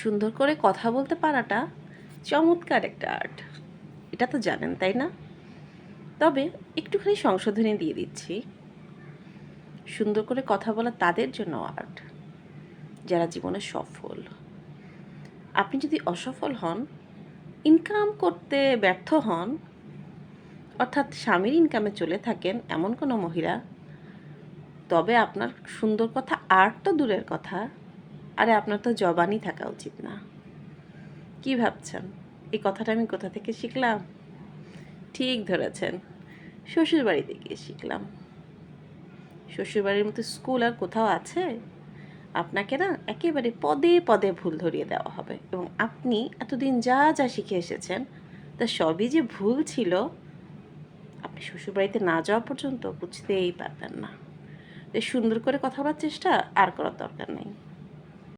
সুন্দর করে কথা বলতে পারাটা চমৎকার একটা আর্ট। এটা তো জানেন, তাই না? তবে একটুখানি সংশোধনী দিয়ে দিচ্ছি। সুন্দর করে কথা বলা তাদের জন্য আর্ট, যারা জীবনে সফল। আপনি যদি অসফল হন ইনকাম করতে ব্যর্থ হন, অর্থাৎ স্বামীর ইনকামে চলে থাকেন এমন কোনো মহিলা, তবে আপনার সুন্দর কথা আর্ট তো দূরের কথা। আরে আপনার তো জবানই থাকা উচিত না। কি ভাবছেন? এই কথাটা আমি কোথা থেকে শিখলাম? ঠিক ধরেছেন। শ্বশুর বাড়িতে গিয়ে শিখলাম। শ্বশুরবাড়ির মতো স্কুল আর কোথাও আছে? আপনাকে না একেবারে পদে পদে ভুল ধরিয়ে দেওয়া হবে এবং আপনি এতদিন যা যা শিখে এসেছেন, তা সবই যে ভুল ছিল, আপনি শ্বশুরবাড়িতে না যাওয়া পর্যন্ত বুঝতেই পারবেন না। সুন্দর করে কথা বলার চেষ্টা আর করার দরকার নেই।